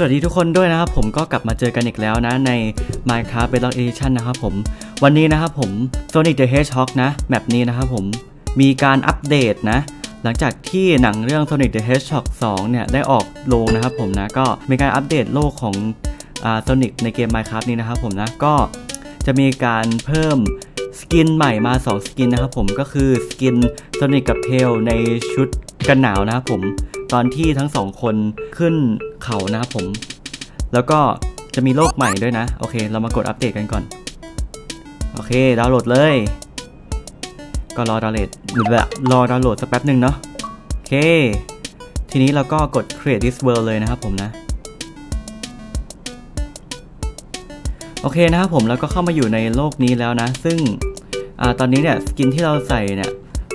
สวัสดีทุกคนด้วยนะครับผมก็กลับมาเจอกันอีกแล้วนะใน Minecraft Bedrock Edition นะครับผม วันนี้นะครับผม Sonic the Hedgehog นะแมปนี้นะครับผมมีการอัปเดตนะ หลังจากที่หนังเรื่อง Sonic the Hedgehog 2 เนี่ย ได้ออกโรงนะครับผมนะ ก็มีการอัปเดตโลกของอ่า Sonic ในเกม Minecraft นี้นะครับผมนะ ก็จะมีการเพิ่มสกินใหม่มา 2 สกินนะครับผมก็คือสกิน Sonic กับ Tail ในชุดกันหนาวนะครับผม ตอนที่ทั้งสองคนขึ้นเขานะครับผม แล้วก็จะมีโลกใหม่ด้วยนะ โอเค เรามากดอัปเดตกันก่อน โอเค ดาวน์โหลดเลย ก็รอดาวน์โหลดหรือแบบรอดาวน์โหลดสักแป๊บหนึ่งเนาะ โอเค ทีนี้เราก็กด create this world เลยนะครับผมนะ โอเคนะครับผมแล้วก็เข้ามาอยู่ในโลกนี้แล้วนะ ซึ่งอตอนนี้เนี่ยสกินที่เราใส่เนี่ย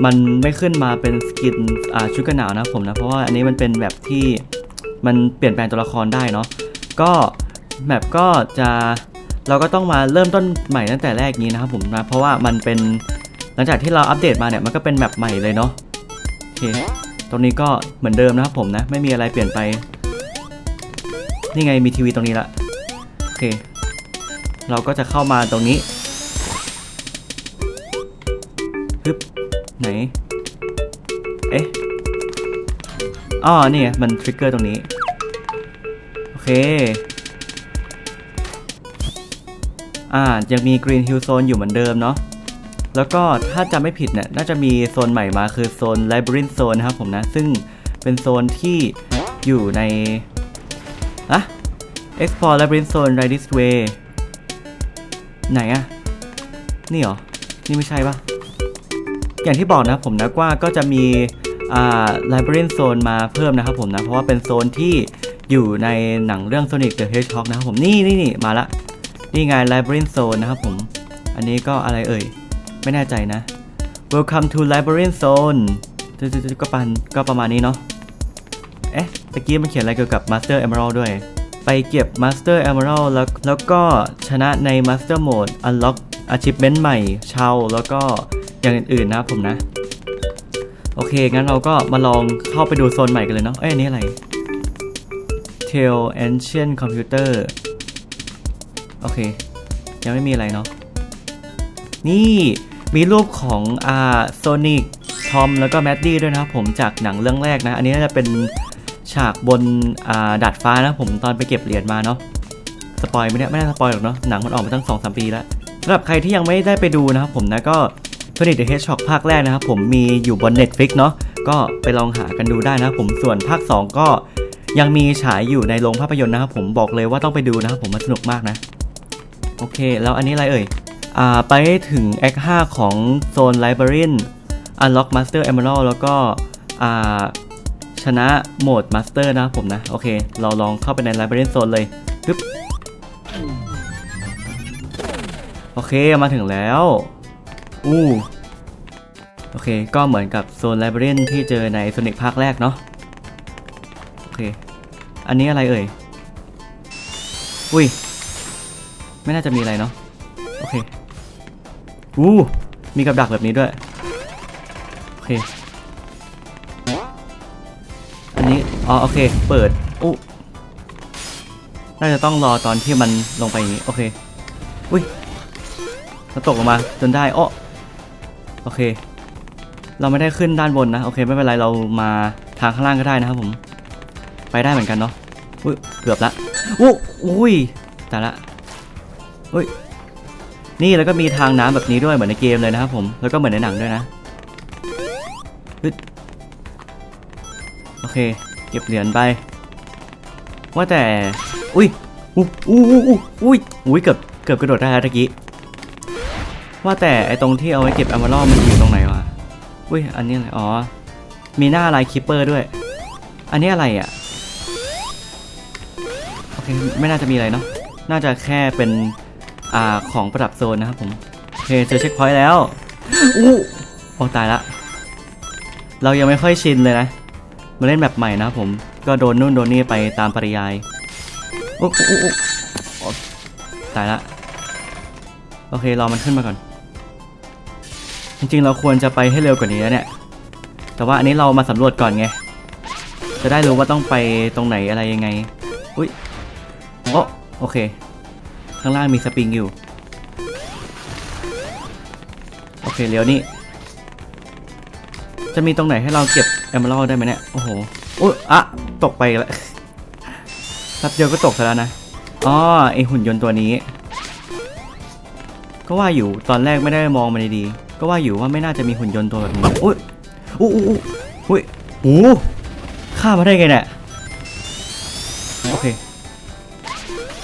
มันไม่ขึ้นมาเป็นสกินชุดกันหนาวนะผมนะ เพราะว่าอันนี้มันเป็นแบบที่มันเปลี่ยนแปลงตัวละครได้เนาะก็แมปก็จะเราก็ต้องมาเริ่มต้นใหม่ตั้งแต่แรกนี้นะครับผมนะเพราะว่ามันเป็นหลังจากที่เราอัปเดตมาเนี่ยมันก็เป็นแมปใหม่เลยเนาะโอเคตรงนี้ก็เหมือนเดิมนะครับผมนะไม่มีอะไรเปลี่ยนไป นี่ไงมีทีวีตรงนี้ละโอเค เราก็จะเข้ามาตรงนี้ ไหน เอ๊ะอ๋อนี่มันทริกเกอร์ตรงนี้ โอเค อ่ายังมี Green Hill Zone อยู่เหมือนเดิมเนาะแล้วก็ถ้าจำไม่ผิดเนี่ยน่าจะมีโซนใหม่มาคือโซน Labyrinth Zone นะครับผมนะ ซึ่งเป็นโซนที่อยู่ในอะ Explore Labyrinth Zone Right This Way ไหนอะนี่เหรอ นี่ไม่ใช่ปะ อย่างที่บอกนะผมนะว่าก็จะมีอ่า Labyrinth Zone มาเพิ่มนะครับผมนะ เพราะว่าเป็นโซนที่อยู่ในหนังเรื่อง Sonic the Hedgehog นะครับผมนี่นี่นี่มาละ นี่ไง Labyrinth Zone นะครับผม อันนี้ก็อะไรเอ่ย ไม่แน่ใจนะ Welcome to Labyrinth Zone จก็ปันก็ประมาณนี้เนาะเอ๊ะตะกี้มันเขียนอะไรเกี่ยวกับ Master Emerald ด้วย ไปเก็บ Master Emerald แล้วแล้วก็ชนะใน Master Mode Unlock Achievement ใหม่เชาแล้วก็ อย่างอื่นๆนะครับผมนะ โอเค งั้นเราก็มาลองเข้าไปดูโซนใหม่กันเลยเนาะ เอ้ยอันนี้อะไร Tail Ancient Computer โอเค ยังไม่มีอะไรเนาะ นี่มีรูปของอ่าโซนิกทอมแล้วก็แมดดี้ด้วยนะครับผมจากหนังเรื่องแรกนะ อันนี้น่าจะเป็นฉากบนอ่าดาดฟ้านะผมตอนไปเก็บเหรียญมาเนาะสปอยไมเนี่ยไม่ได้สปอยหรอกเนาะหนังมันออกมาตั้งสองสามปีแล้วสำหรับใครที่ยังไม่ได้ไปดูนะครับผมนะก็ Sonic the Hedgehog ภาคแรกนะครับผมมีอยู่บน Netflix เนาะก็ไปลองหากันดูได้นะครับผมส่วนภาค 2 ก็ยังมีฉายอยู่ในโรงภาพยนตร์นะครับผมบอกเลยว่าต้องไปดูนะครับผมมันสนุกมากนะ โอเค แล้วอันนี้อะไรเอ่ยอ่าไปถึง Act 5ของโซน Labyrinth Unlock Master Emerald แล้วก็อ่าชนะโหมด Master นะครับผมนะ โอเค เราลองเข้าไปใน Labyrinth Zone เลยปึ๊บโอเคมาถึงแล้ว อู้โอเค ก็เหมือนกับโซน Labyrinth ที่เจอใน Sonic ภาคแรกเนาะโอเค อันนี้อะไรเอ่ย อุ้ย ไม่น่าจะมีอะไรเนาะโอเคอู้มีกับดักแบบนี้ด้วย โอเค อันนี้ อ๋อ โอเค เปิดอู้น่าจะต้องรอตอนที่มันลงไปอย่างนี้ โอเค อุ้ยเราตกลงมาจนได้อ้อ โอเค เราไม่ได้ขึ้นด้านบนนะ โอเค ไม่เป็นไรเรามาทางข้างล่างก็ได้นะครับผม ไปได้เหมือนกันเนาะอุ้ยเกือบละอู้อุ้ยแต่ละอุ้ยนี่แล้วก็มีทางน้ำแบบนี้ด้วยเหมือนในเกมเลยนะครับผม แล้วก็เหมือนในหนังด้วยนะฮึดโอเค เก็บเหรียญไป ว่าแต่ อุ้ยอู้อู้อู้อู้อุ้ยอุ้ยเกือบเกือบกระโดดได้แล้วตะกี้ ว่าแต่ไอตรงที่เอาไว้เก็บอมารอมันอยู่ตรงไหนวะอุ้ยอันนี้อะไรอ๋อ มีหน้าลายคิปเปอร์ด้วย อันนี้อะไรอะ โอเค ไม่น่าจะมีอะไรเนาะ น่าจะแค่เป็น อ่า ของประดับโซนนะครับผม โอเคเจอเช็คพอยต์แล้ว อู้โอ้ตายละ เรายังไม่ค่อยชินเลยนะ มาเล่นแบบใหม่นะครับผม ก็โดนนู่นโดนนี่ไปตามปริยายอุ๊อุ๊อุ๊อุ๊โอ้ตายละ โอเค รอมันขึ้นมาก่อน จริงๆ เราควรจะไปให้เร็วกว่านี้นะเนี่ย แต่ว่าอันนี้เรามาสำรวจก่อนไง จะได้รู้ว่าต้องไปตรงไหนอะไรยังไง อุ้ยโอ้โอเค ข้างล่างมีสปริงอยู่ โอเคเลี้ยวนี่ จะมีตรงไหนให้เราเก็บเอม r ร d ได้ไหมเนี่ย โอ้โหอุ้ยอะตกไปแล้วแป๊บเดียวก็ตกซะแล้วนะ อ๋อ ไอหุ่นยนต์ตัวนี้ ก็ว่าอยู่ตอนแรกไม่ได้มองมันดีๆก็ว่าอยู่ว่าไม่น่าจะมีหุ่นยนต์ตัวแบบนี้อุ้ยอุ้ยอุ้ยอุ้ยอุ้ยโอ้ฆ่ามาได้ไงเนี่ยโอเค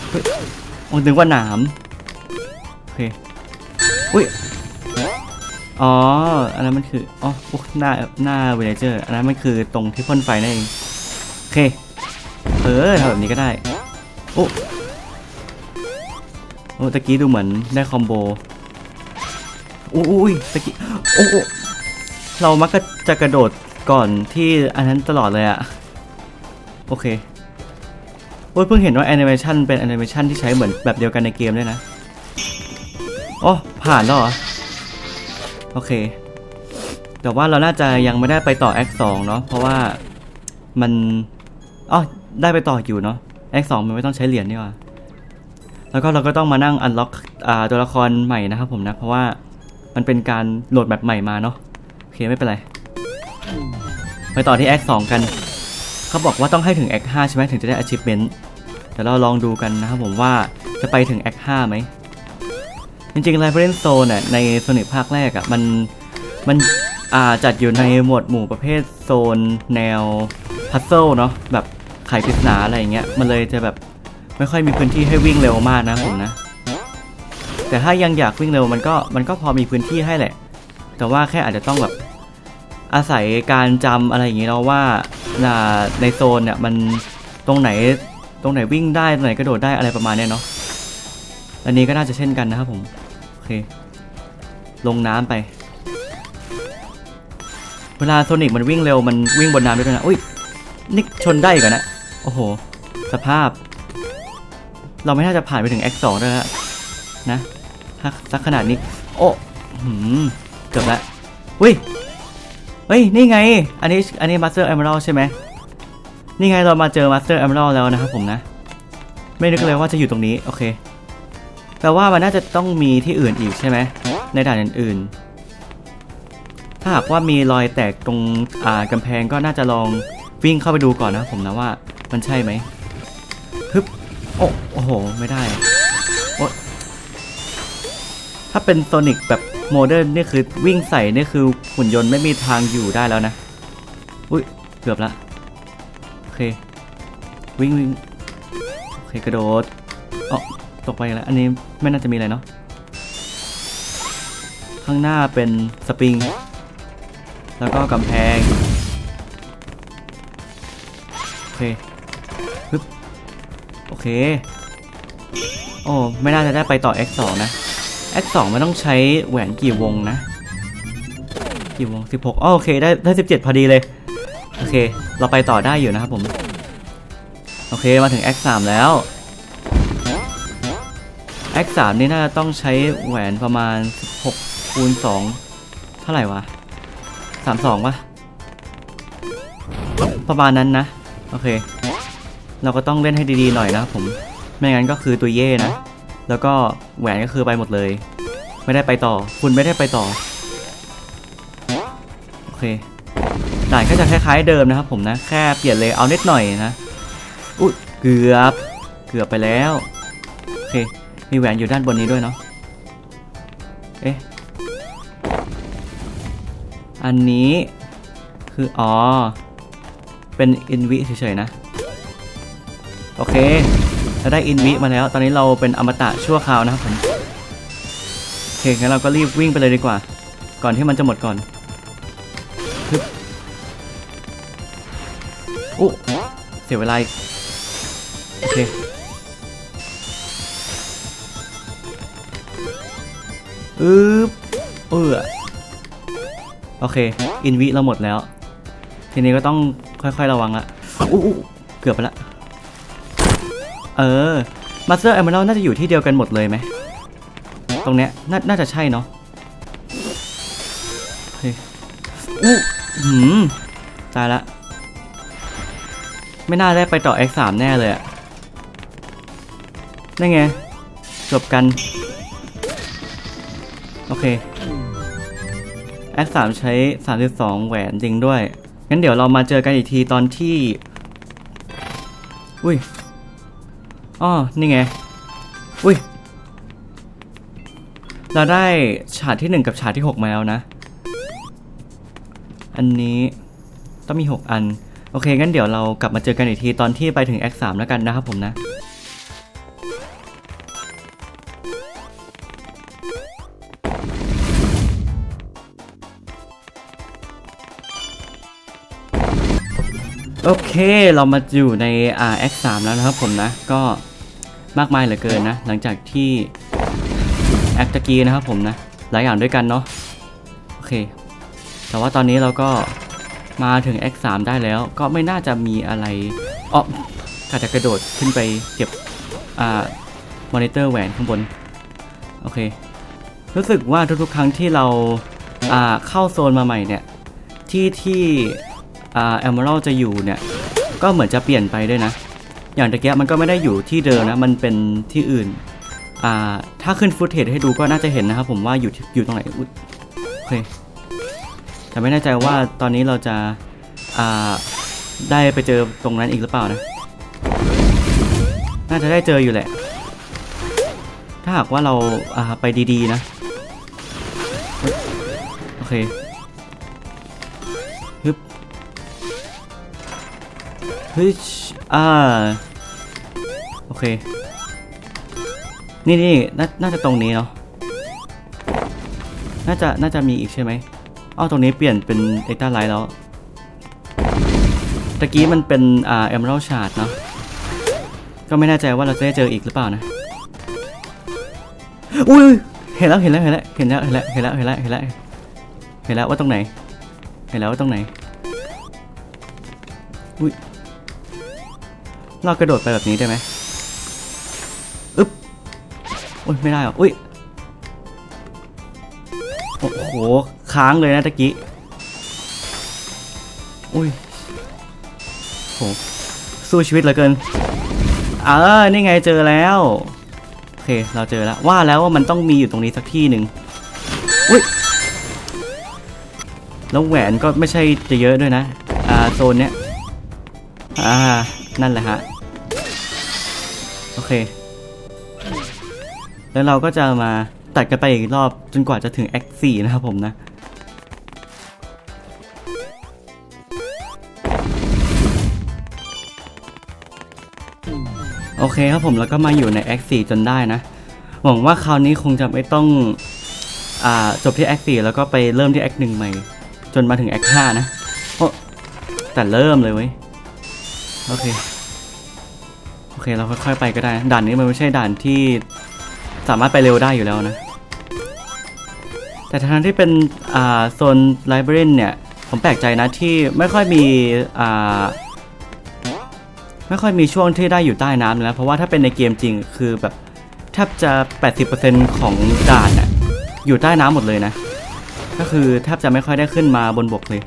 เฮ้ยมันถึงว่าหนามโอเคอุ้ยอ๋อ อันนั้นมันคือ อ๋อหน้า หน้าเวเนเจอร์ อันนั้นมันคือตรงที่พ่นไฟนั่นเอง โอเค เออทำแบบนี้ก็ได้ โอ้โอ้ตะกี้ดูเหมือนได้คอมโบ อุ้ยอุ้ยตะกี้โอ้โอเรามักจะกระโดดก่อนที่อันนั้นตลอดเลยอะโอเคโอ้ยเพิ่งเห็นว่าแอนิเมชันเป็นแอนิเมชันที่ใช้เหมือนแบบเดียวกันในเกมด้วยนะอ๋อผ่านแล้วเหรอ โอเค แต่ว่าเราน่าจะยังไม่ได้ไปต่อ Act 2เนาะเพราะว่ามันอ๋อได้ไปต่ออยู่เนาะ Act 2มันไม่ต้องใช้เหรียญนี่ว่าแล้วก็เราก็ต้องมานั่ง unlock อ่าตัวละครใหม่นะครับผมนะ เพราะว่า มันเป็นการโหลดแบบใหม่มาเนาะโอเคไม่เป็นไร ไปต่อที่ Act 2กัน เขาบอกว่าต้องให้ถึง Act 5ใช่ไหมถึงจะได้ achievement เดี๋ยวเราลองดูกันนะครับผมว่าจะไปถึง Act 5ไหมจริงๆ Labyrinth Zone น่ะในโซนิ c ภาคแรกอะมันมันจัดอยู่ในหมวดหมู่ประเภทโซนแนวพัซเซิลเนาะแบบไขปริศนาอะไรอย่างเงี้ยมันเลยจะแบบไม่ค่อยมีพื้นที่ให้วิ่งเร็วมากนะผมนะ แต่ถ้ายังอยากวิ่งเร็วมันก็มันก็พอมีพื้นที่ให้แหละ แต่ว่าแค่อาจจะต้องแบบอาศัยการจำอะไรอย่างงี้เนาว่าในโซนเนี่ยมันตรงไหนตรงไหนวิ่งได้ตรงไหนกระโดดได้อะไรประมาณเนี้ยเนาะอันนี้ก็น่าจะเช่นกันนะครับผมโอเค ลงน้ำไป เวลาโซนิกมันวิ่งเร็วมันวิ่งบนน้ำด้วยนะอุ้ยนี่ชนได้ก่อนนะโอ้โห สภาพ เราไม่น่าจะผ่านไปถึง X2 ได้แล้วนะ สักขนาดนี้ โอ้หืมเกือบแล้วอุ้ยเฮ้ย นี่ไง อันนี้ อันนี้ Master Emerald ใช่ไหม นี่ไงเรามาเจอ Master Emerald แล้วนะครับผมนะ ไม่นึกเลยว่าจะอยู่ตรงนี้ โอเค แปลว่ามันน่าจะต้องมีที่อื่นอีกใช่ไหม ในด่านอื่นๆ ถ้าหากว่ามีรอยแตกตรง อ่ากำแพงก็น่าจะลองวิ่งเข้าไปดูก่อนนะผมนะว่ามันใช่ไหมฮึบ โอ้โอ้โหไม่ได้ ถ้าเป็นโซนิกแบบโมเดิร์นนี่คือวิ่งใส่นี่คือหุ่นยนต์ไม่มีทางอยู่ได้แล้วนะ อุ้ยเกือบละโอเค วิ่งวิ่งโอเคกระโดดอ๋อตกไปแล้ว อันนี้ไม่น่าจะมีอะไรเนาะข้างหน้าเป็นสปริง แล้วก็กำแพงโอเคฮึบโอเคโอ้ไม่น่าจะได้ไปต่อ X2 นะ X2 มันต้องใช้แหวนกี่วงนะ กี่วง 16อ๋อโอเค ได้ได้17 พอดีเลย โอเค เราไปต่อได้อยู่นะครับผม โอเค มาถึง X3 แล้ว X3 นี่น่าจะต้องใช้แหวนประมาณ 16คูณ2เท่าไหร่วะ 32ปะประมาณนั้นนะ โอเค เราก็ต้องเล่นให้ดีๆหน่อยนะครับผม ไม่งั้นก็คือตัวเย่นะ แล้วก็แหวนก็คือไปหมดเลย ไม่ได้ไปต่อ คุณไม่ได้ไปต่อ โอเค ด่านก็จะคล้ายๆเดิมนะครับผมนะ แค่เปลี่ยนเลยเอานิดหน่อยนะ อุ๊ยเกือบ เกือบไปแล้ว โอเค มีแหวนอยู่ด้านบนนี้ด้วยเนาะ เอ๊ะ อันนี้คืออ๋อ เป็นอินวิเฉยๆนะ โอเค เราได้อินวิมาแล้ว ตอนนี้เราเป็นอมตะชั่วคราวนะครับผมโอเคงั้นเราก็รีบวิ่งไปเลยดีกว่า ก่อนที่มันจะหมดก่อนฮึบอู้เสียเวลาโอเคอึ๊บเออโอเค อินวิเราหมดแล้ว ทีนี้ก็ต้องค่อยๆระวังละอู้เกือบไปละ เออมาสเตอร์ m อ r ม l น่าจะอยู่ที่เดียวกันหมดเลยไหม ตรงเนี้ยนน่าจะใช่เนาะโอเคอู้หืมตายละ ไม่น่าได้ไปต่อ X3 แน่เลยอะนั่นไง จบกัน โอเคแอคสามใช้ 32 แหวนจริงด้วย งั้นเดี๋ยวเรามาเจอกันอีกทีตอนที่ อุ้ย อ้อนี่ไง อุ้ย เราได้ฉากที่ 1 กับฉากที่ 6 มาแล้วนะ อันนี้ต้องมี 6 อัน โอเค งั้นเดี๋ยวเรากลับมาเจอกันอีกทีตอนที่ไปถึงแอคสามแล้วกันนะครับผมนะโอเค เรามาอยู่ในอ่า X3 แล้วนะครับผมนะ ก็ มากมายเหลือเกินนะ หลังจากที่แอคตะกี้นะครับผมนะ หลายอย่างด้วยกันเนาะโอเค แต่ว่าตอนนี้เราก็มาถึง X3 ได้แล้ว ก็ไม่น่าจะมีอะไรอ๋อกาจะกระโดดขึ้นไปเก็บอ่ามอนิเตอร์แหวนข้างบน โอเค รู้สึกว่าทุกๆ ครั้งที่เราอ่าเข้าโซนมาใหม่เนี่ย ที่ที่อ่า Emerald จะอยู่เนี่ย ก็เหมือนจะเปลี่ยนไปด้วยนะ อย่างตะเกียมันก็ไม่ได้อยู่ที่เดิมนะ มันเป็นที่อื่น อ่า ถ้าขึ้นฟุตเทจให้ดูก็น่าจะเห็นนะครับผมว่าอยู่อยู่ตรงไหนอุ๊ยโอเค แต่ไม่แน่ใจว่าตอนนี้เราจะ อ่า ได้ไปเจอตรงนั้นอีกหรือเปล่านะ น่าจะได้เจออยู่แหละ ถ้าหากว่าเรา อ่า ไปดีๆนะ โอเค ฮึชอ่าโอเค นี่นี่นน่าจะตรงนี้เนาะ น่าจะ น่าจะมีอีกใช่ไหมอ้าวตรงนี้เปลี่ยนเป็นเอ็กซ์ไลท์แล้ว ตะกี้มันเป็น อ่าเอมเ a ลชาร์ดเนาะ ก็ไม่แน่ใจว่าเราจะได้เจออีกหรือเปล่านะ อุ้ย เห็นแล้ว เห็นแล้ว เห็นแล้ว เห็นแล้ว เห็นแล้ว เห็นแล้ว เห็นแล้ว เห็นแล้ว เห็นแล้วว่าตรงไหน เห็นแล้วว่าตรงไหน อุ้ย เรากระโดดไปแบบนี้ได้ไหมอึ๊บอุ้ยไม่ได้หรอ อุ้ย โอ้โห ค้างเลยนะตะกี้ อุ้ยโหสู้ชีวิตเหลือเกิน เออ นี่ไงเจอแล้ว โอเค เราเจอแล้ว ว่าแล้วว่ามันต้องมีอยู่ตรงนี้สักที่หนึ่งอุ้ย แล้วแหวนก็ไม่ใช่จะเยอะด้วยนะ อ่า โซนเนี้ย อ่า นั่นแหละฮะ โอเค แล้วเราก็จะมาตัดกันไปอีกรอบจนกว่าจะถึง X 4นะครับผมนะโอเคครับผมแล้วก็มาอยู่ใน X 4จนได้นะ หวังว่าคราวนี้คงจะไม่ต้องอ่าจบที่ X 4แล้วก็ไปเริ่มที่ X 1ใหม่ จนมาถึง X 5นะโอ้แต่เริ่มเลยเว้ย โอเค เคเราค่อยๆไปก็ได้ ด่านนี้มันไม่ใช่ด่านที่สามารถไปเร็วได้อยู่แล้วนะ แต่ทางที่เป็นโซนไลบรารีเนี่ย ผมแปลกใจนะที่ไม่ค่อยมีไม่ค่อยมีช่วงที่ได้อยู่ใต้น้ำเลยนะ เพราะว่าถ้าเป็นในเกมจริงคือแบบแทบจะ 80%ของด่านน่ะอยู่ใต้น้ำหมดเลยนะ ก็คือแทบจะไม่ค่อยได้ขึ้นมาบนบกเลย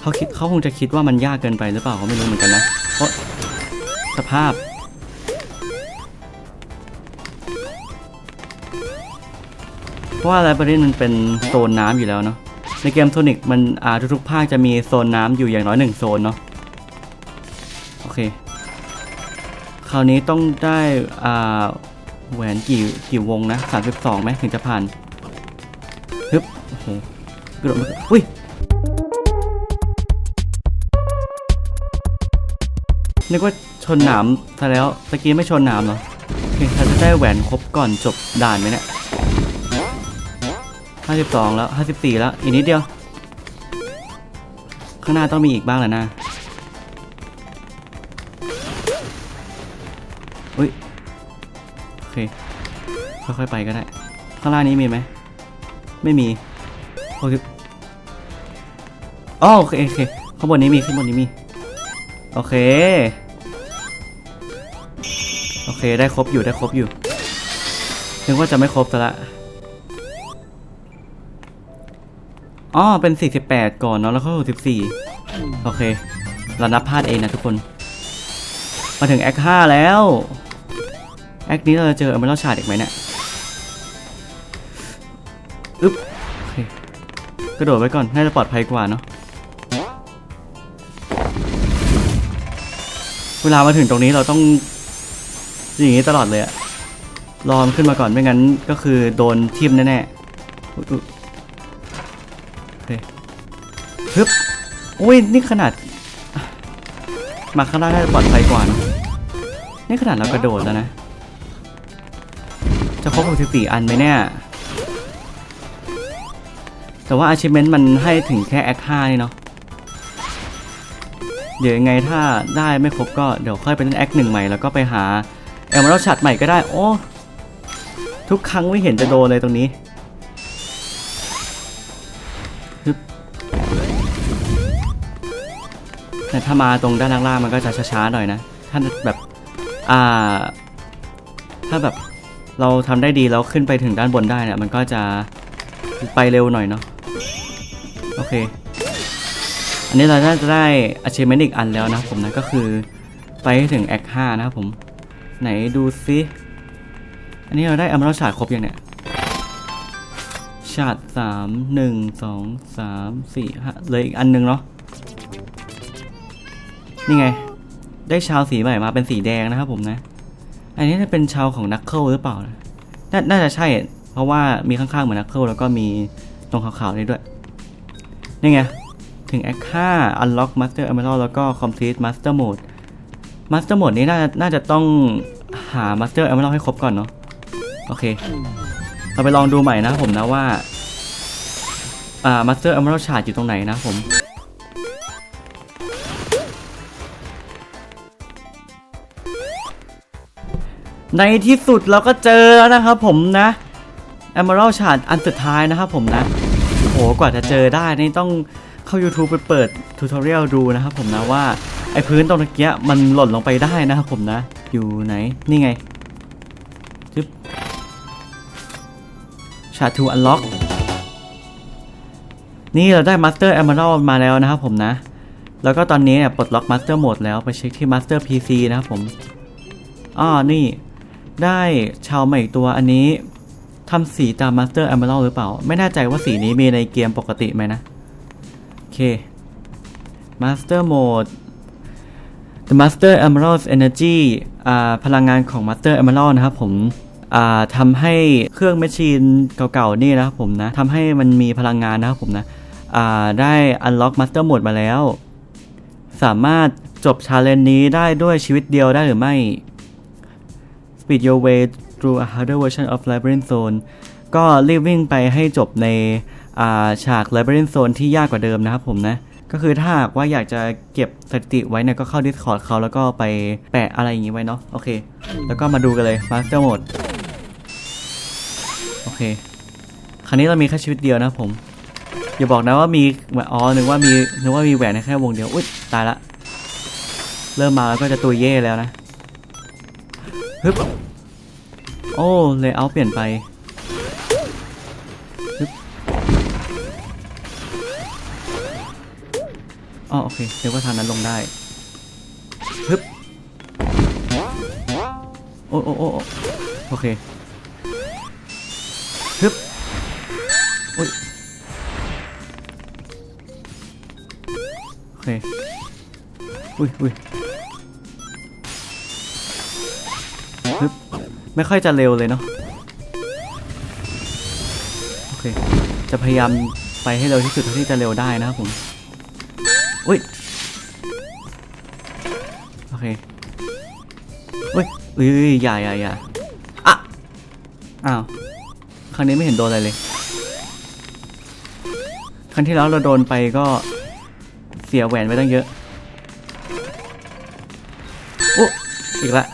เขาคิดเขาคงจะคิดว่ามันยากเกินไปหรือเปล่าก็ไม่รู้เหมือนกันนะ สภาพ เพราะว่าไลบรารีมันเป็นโซนน้ำอยู่แล้วเนาะ ในเกมโซนิกมันอ่าทุกๆภาคจะมีโซนน้ำอยู่อย่างน้อยหนึ่งโซนเนาะ โอเค คราวนี้ต้องได้อ่าแหวนกี่กี่วงนะ32ไหมถึงจะผ่าน ฮึบ โอ้โหกระโดดมอุ้ย นึกว่าชนหนามซะแล้วตะกี้ไม่ชนหนามเหรอโอเคเราจะได้แหวนครบก่อนจบด่านไหมเนี่ยห้าสิบสองแล้วห้าสิบสี่แล้ว อีกนิดเดียว ข้างหน้าต้องมีอีกบ้างแหละนะอุ้ยโอเค ค่อยๆไปก็ได้ ข้างล่างนี้มีไหม ไม่มีโอเคอ๋อโอเคโอเคข้างบนนี้มีข้างบนนี้มี โอเค โอเคได้ครบอยู่ได้ครบอยู่นึกว่าจะไม่ครบซะละอ๋อเป็น 48 ก่อนเนาะแล้วก็64 โอเค เรานับพลาดเองนะทุกคน มาถึงแอคห้าแล้ว แอคนี้เราจะเจอเมอรัลชาร์ดอีกไหมเนี่ยอึ๊บโอเคกระโดดไว้ก่อน น่าจะปลอดภัยกว่าเนาะ เวลามาถึงตรงนี้เราต้องอย่างนี้ตลอดเลยอะรอมขึ้นมาก่อนไม่งั้นก็คือโดนทิ่มแน่ๆอุ๊ยฮึบอุ้ยนี่ขนาด มาข้างล่างน่าจะปลอดภัยกว่านะนี่ขนาดเรากระโดดแล้วนะ จะครบ64อันไหมเนี่ย แต่ว่า achievement มันให้ถึงแค่ act 5นี่เนาะ เดี๋ยวยังไงถ้าได้ไม่ครบก็เดี๋ยวค่อยไปเล่น act 1ใหม่แล้วก็ไปหา emerald shard ใหม่ก็ได้ โอ้ทุกครั้งไม่เห็นจะโดนเลยตรงนี้แต่ถ้ามาตรงด้านล่างๆมันก็จะช้าๆหน่อยนะ ถ้าแบบ อ่า ถ้าแบบเราทำได้ดีแล้วขึ้นไปถึงด้านบนได้เนี่ยมันก็จะไปเร็วหน่อยเนาะ โอเค อันนี้เราน่าจะได้ achievement อีกอันแล้วนะผมนะก็คือไปถึง act 5นะครับผม ไหนดูซิอันนี้เราได้ emerald shard ครบยังเนี่ยชาร์ดสามหนึ่งสองสามสี่ห้าเหลยอีกอันหนึงเนาะนี่ไง ได้ชาวสีใหม่มาเป็นสีแดงนะครับผมนะ อันนี้น่าเป็นชาวของนักเคิลหรือเปล่านะนาน่าจะใช่ เพราะว่ามีข้างๆเหมือนนักเคิลแล้วก็มีตรงขาวๆนี่ด้วย นี่ไง ถึง Act 5 Unlock Master Emerald แล้วก็ Complete Master Mode Master Mode นี้น่าน่าจะต้องหา Master Emerald ให้ครบก่อนเนาะโอเค เราไปลองดูใหม่นะผมนะว่า อ่า Master Emerald Shard อยู่ตรงไหนนะผมในที่สุดเราก็เจอแล้วนะครับผมนะ Emerald Shard อันสุดท้ายนะครับผมนะโหกว่าจะเจอได้นี่ต้อง เข้า YouTube ไปเปิดทูตอเรียลดูนะครับผมนะว่าไอพื้นตรงตะเกียมันหล่นลงไปได้นะครับผมนะ อยู่ไหน นี่ไงจึ๊บชาทูอันล็อกนี่เราได้ Master Emerald มาแล้วนะครับผมนะ แล้วก็ตอนนี้เนี่ยปลดล็อก Master Mode แล้วไปเช็คที่ Master PC นะครับผมอ้อนี่ได้ชาวใหม่อีกตัวอันนี้ทำสีตาม Master Emerald หรือเปล่า ไม่แน่ใจว่าสีนี้มีในเกมปกติไหมนะ เค Master Mode The Master Emerald Energy อ่าพลังงานของ Master Emerald นะครับผมอ่าทำให้เครื่องแมชชีนเก่าๆ นี่นะครับผมนะทำให้มันมีพลังงานนะครับผมนะอ่าได้ Unlock Master Mode มาแล้ว สามารถจบชาเลนจ์นี้ได้ด้วยชีวิตเดียวได้หรือไม่ Speed your way through a harder version of Labyrinth Zone ก็รีบวิ่งไปให้จบใน ฉาก Labyrinth Zone ที่ยากกว่าเดิมนะครับผมนะ ก็คือถ้าหากว่าอยากจะเก็บสถิติไว้เนี่ยก็เข้า Discord เขาแล้วก็ไปแปะอะไรอย่างนี้ไว้เนาะโอเค แล้วก็มาดูกันเลย Master Mode โอเค ครั้นี้เรามีแค่ชีวิตเดียวนะผม อย่าบอกนะว่ามีอ๋อนึกว่ามีนึกว่ามีแหวนแค่วงเดียวอุ๊ยตายละเริ่มมาแล้วก็จะตัวเย่แล้วนะฮึบโอ้เลเยอร์เปลี่ยนไป อ๋อโอเคเดี๋ยวว่าทางนั้นลงได้ฮึบโอ้โอ้โอ้โอเคฮึบอุ้ยโอเคอุ้ยอุ้ยฮึบไม่ค่อยจะเร็วเลยเนาะโอเคจะพยายามไปให้เร็วที่สุดเท่าที่จะเร็วได้นะครับผม อุ้ยโอเคอุ้ยอุ้ยอย่าอย่าอย่าอะอ้าวครั้งนี้ไม่เห็นโดนอะไรเลย ครั้งที่แล้วเราโดนไปก็เสียแหวนไปตั้งเยอะอุ๊ยอีกละ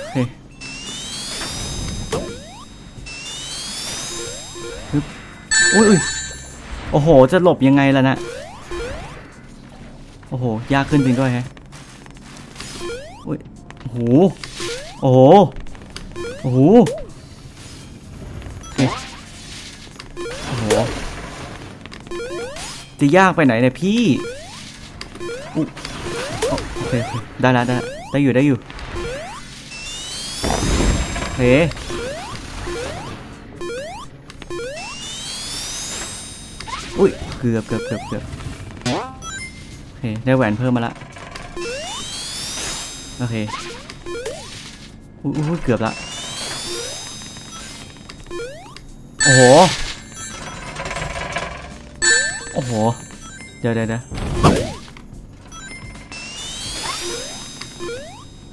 โอเคฮึบอุ้ยอุ้ยโอ้โห จะหลบยังไงล่ะนะ โห ยากขึ้นจริงด้วยฮะอุ้ยโห โอ้โห โอ้โหโอ้โห จะยากไปไหนเนี่ยพี่โอเคโอเคได้แล้วได้ได้อยู่ได้อยู่เฮ้อุ้ยเกือบเกือบเกือบเกือบ เค ได้แหวนเพิ่มมาละ โอเคอุ้ยเกือบละ โอ้โห โอ้โห เดี๋ยวเดี๋ยว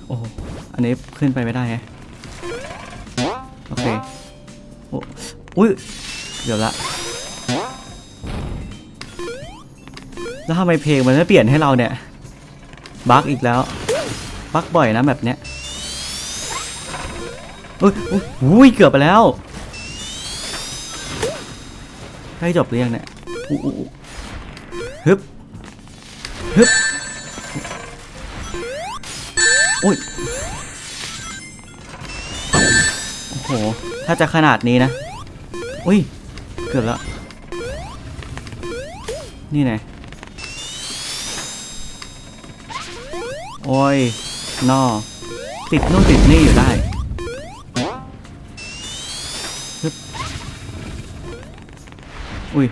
โอ้โห อันนี้ขึ้นไปไม่ได้ไง โอเค โอ้อุ้ยเดี๋ยวละ แล้วทำไมเพลงมันไม่เปลี่ยนให้เราเนี่ย บั๊กอีกแล้ว บั๊กบ่อยนะแบบเนี้ยอุ้ยอุ้ยเกือบไปแล้วให้จบหรือยังเนี่ยอู้อู้อู้ฮึบฮึบอุ้ย โอ้โห ถ้าจะขนาดนี้นะ อุ้ย เกือบแล้วนี่ไง โอ้ยนอติดนู่นติดนี่อยู่ได้ฮึบอุ้ย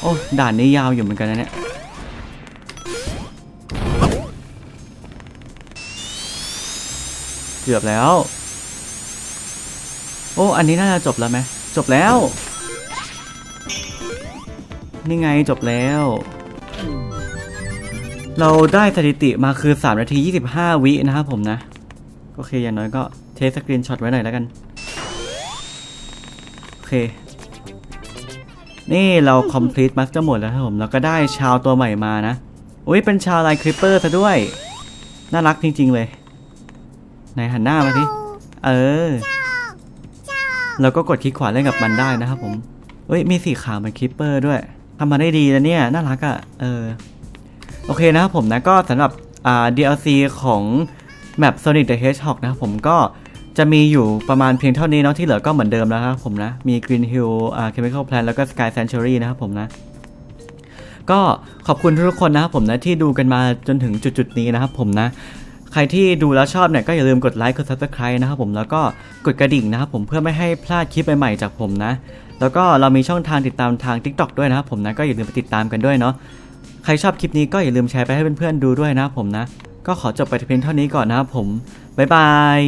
โอ้ ด่านนี้ยาวอยู่เหมือนกันนะเนี่ยเกือบแล้ว โอ้ อันนี้น่าจะจบแล้วไหม จบแล้ว นี่ไงจบแล้ว เราได้สถิติมาคือ 3 นาที 25 วินะครับผมนะ โอเค อย่างน้อยก็เทสสกรีนช็อตไว้หน่อยแล้วกัน โอเค นี่เรา complete master หมดแล้วครับผมแล้วก็ได้ชาวตัวใหม่มานะ อุ้ยเป็นชาวไลน์คริปเปอร์ซะด้วย น่ารักจริง ๆ เลยไหนหันหน้ามาสิเออแล้วก็กดคลิกขวาเล่นกับมันได้นะครับผมเฮ้ย มีสีขาวเหมือนคลิปเปอร์ด้วยทำมาได้ดีนะเนี่ย น่ารักอะ่ะ เออ โอเคนะครับผมนะก็สำหรับอ่า DLC ของ Map Sonic the Hedgehog นะครับผมก็จะมีอยู่ประมาณเพียงเท่านี้เนาะที่เหลือก็เหมือนเดิมแล้วครับผมนะ มี Green Hill อ่า Chemical Plant แล้วก็ Sky Sanctuary นะครับผมนะ ก็ขอบคุณทุกคนนะครับผมนะที่ดูกันมาจนถึงจุดๆนี้นะครับผมนะใครที่ดูแล้วชอบเนี่ยก็อย่าลืมกดไลค์กด subscribe นะครับผมแล้วก็กดกระดิ่งนะครับผมเพื่อไม่ให้พลาดคลิปใหม่ๆจากผมนะ แล้วก็เรามีช่องทางติดตามทาง TikTok ด้วยนะครับผมนะก็อย่าลืมไปติดตามกันด้วยเนาะ ใครชอบคลิปนี้ก็อย่าลืมแชร์ไปให้เพื่อนๆดูด้วยนะผมนะ ก็ขอจบไปเพียงเท่านี้ก่อนนะครับผม บ๊ายบาย